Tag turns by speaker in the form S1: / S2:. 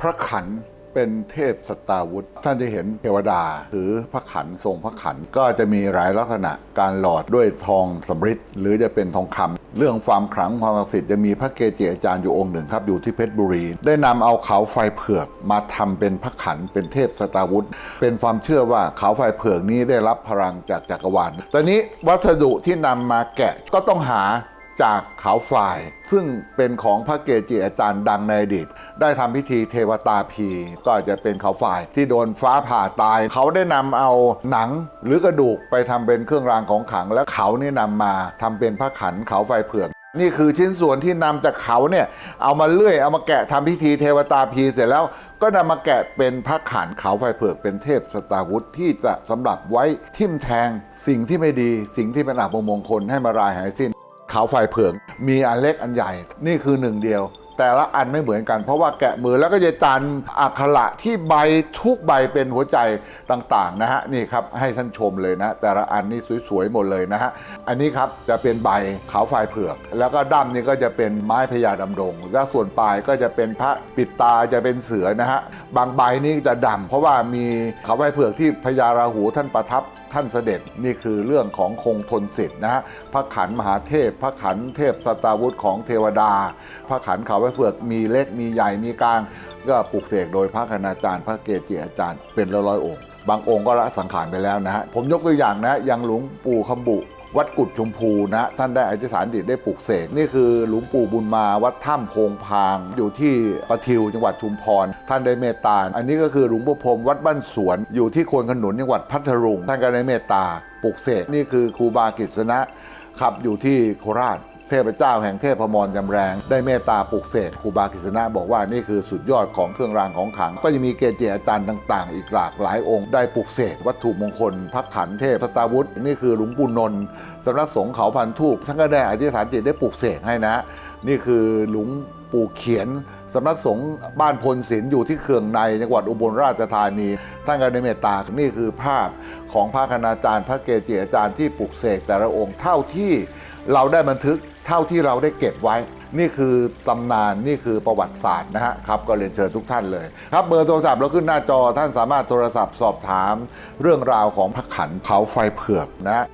S1: พระขันเป็นเทพสตาวุธ ท่านจะเห็นเทวดาถือพระขันทรงพระขันก็จะมีหลายลักษณะการหลอดด้วยทองสำริดหรือจะเป็นทองคำเรื่องความขลังความศักดิ์สิทธิ์จะมีพระเกจิอาจารย์อยู่องค์หนึ่งครับอยู่ที่เพชรบุรี ได้นำเอาเขาไฟเผือกมาทำเป็นพระขันเป็นเทพสตาวุธ เป็นความเชื่อว่าเขาไฟเผือกนี้ได้รับพลังจากจักรวาลตอนนี้วัสดุที่นำมาแกะก็ต้องหา จากเขาฝ่าย ซึ่งเป็นของพระเกจิอาจารย์ดังในอดีต ได้ทำพิธีเทวตาพี ก็อาจจะเป็นเขาฝ่ายที่โดนฟ้าผ่าตาย เขาได้นำเอาหนังหรือกระดูกไปทำเป็นเครื่องรางของขลัง แล้วเขานี่นำมาทำเป็นพระขันเขาไฟเผือกนี่คือชิ้นส่วนที่นำจากเขาเนี่ยเอามาเลื่อยเอามาแกะทำพิธีเทวตาพีเสร็จแล้วก็นำมาแกะเป็นพระขันเขาไฟเผือกเป็นเทพสตาวุธที่จะสำหรับไว้ทิ่มแทง สิ่งที่ไม่ดีสิ่งที่เป็นอับมงคลให้มารายหายสิ้น ขาวไฟเผือกมีอันเล็กอันใหญ่นี่คือหนึ่งเดียว แต่ละอันไม่เหมือนกัน เพราะว่าแกะมือแล้วก็จะจานอักขระที่ใบทุกใบเป็นหัวใจต่างๆนะฮะนี่ครับให้ท่านชมเลยนะ แต่ละอันนี่สวยๆหมดเลยนะฮะอันนี้ครับจะเป็นใบเขาไฟเผือก แล้วก็ด้ามนี่ก็จะเป็นไม้พญาดำดงแล้วส่วนปลายก็จะเป็นพระปิดตาจะเป็นเสือนะฮะบางใบนี่จะดำเพราะว่ามีเขาไฟเผือกที่พญาราหูท่านประทับท่านเสด็จนี่คือเรื่องของคงทนสิทธิ์นะฮะพระขันมหาเทพ พระขันเทพสตาวุธของเทวดา พระขันเขาไว้เฟือกมีเล็กมีใหญ่มีกลาง ก็ปลุกเสกโดยพระคณาจารย์ พระเกจิอาจารย์เป็นร้อยๆองค์ บางองค์ก็ละสังขารไปแล้วนะฮะผมยกตัวอย่างนะอย่างหลวงปู่คำบุวัดกุดชมพูนะ ท่านได้อธิษฐานจิตได้ปลุกเสกนี่คือหลวงปู่บุญมาวัดถ้ำโพงพาง อยู่ที่ประทิวจังหวัดชุมพร ท่านได้เมตตา อันนี้ก็คือหลวงพ่อพรมวัดบ้านสวน อยู่ที่ควนขนุนจังหวัดพัทลุงท่านก็ได้เมตตาปลุกเสกนี่คือครูบากิษณะครับอยู่ที่โคราช เทพเจ้าแห่งเทพมรจำแรง ได้เมตตาปลุกเสกครูบากิษณะบอกว่านี่คือสุดยอดของเครื่องรางของขลัง ก็ยังมีเกจิอาจารย์ต่าง ๆ อีกหลากหลายองค์ได้ปลุกเสกวัตถุมงคลพระขันเทพสตาวุธนี่คือหลวงปู่นนท์สำนักสงฆ์เขาพันทูบท่านก็ได้อธิษฐานจิตได้ปลุกเสกให้นะ นี่คือหลวงปู่เขียนสำนักสงฆ์บ้านพลศิลป์อยู่ที่เคืองในจังหวัดอุบลราชธานีท่านก็ได้เมตตานี่คือภาพของพระคณาจารย์ พระเกจิอาจารย์ที่ปลุกเสกแต่ละองค์เท่าที่เราได้บันทึกเท่าที่เราได้เก็บไว้ นี่คือตำนานนี่คือประวัติศาสตร์นะฮะครับก็เรียนเชิญทุกท่านเลย ครับเบอร์โทรศัพท์เราขึ้นหน้าจอท่านสามารถโทรศัพท์สอบถาม เรื่องราวของพระขันเขาไฟเผือกนะ